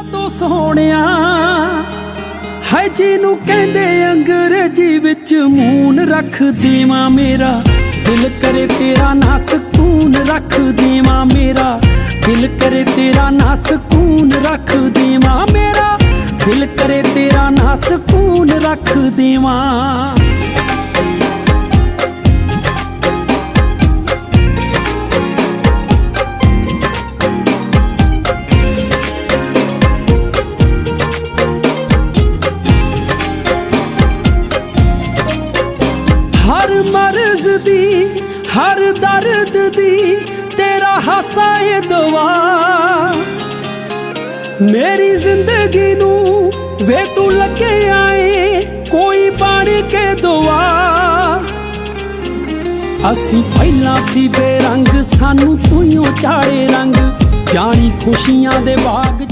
ਅੱਖਾਂ ਤੋਂ ਸੋਹਣਿਆ। ਹੈ ਜਿਹਨੂੰ ਕਹਿੰਦੇ ਅੰਗਰੇਜ਼ੀ ਵਿੱਚ ਮੂਨ ਰੱਖ ਦੇਵਾਂ ਮੇਰਾ। ਦਿਲ ਕਰੇ ਤੇਰਾ ਨਾ ਸਕੂਨ ਰੱਖ ਦੇਵਾਂ ਮੇਰਾ। ਦਿਲ ਕਰੇ ਤੇਰਾ ਨਾ ਸਕੂਨ ਰੱਖ ਦੇਵਾਂ ਮੇਰਾ। ਦਿਲ ਕਰੇ ਤੇਰਾ ਨਾ ਸਕੂਨ ਰੱਖ ਦੇਵਾਂ। ਹਰ ਮਰਜ਼ ਦੀ, ਹਰ ਦਰਦ ਦੀ, ਤੇਰਾ ਹਾਸਾ ਏ ਦਵਾ ਮੇਰੀ ਜ਼ਿੰਦਗੀ ਨੂੰ ਵੇ ਤੂੰ ਲੱਗੇ ਆਏ, ਕੋਈ ਬਣ ਕੇ ਦੁਆ। ਅਸੀਂ ਪਹਿਲਾਂ ਸੀ ਬੇਰੰਗ, ਸਾਨੂੰ ਤੂੰ ਹੀ ਚਾੜੇ ਰੰਗ। ਜਾਣੀ ਖੁਸ਼ੀਆਂ ਦੇ ਬਾਗ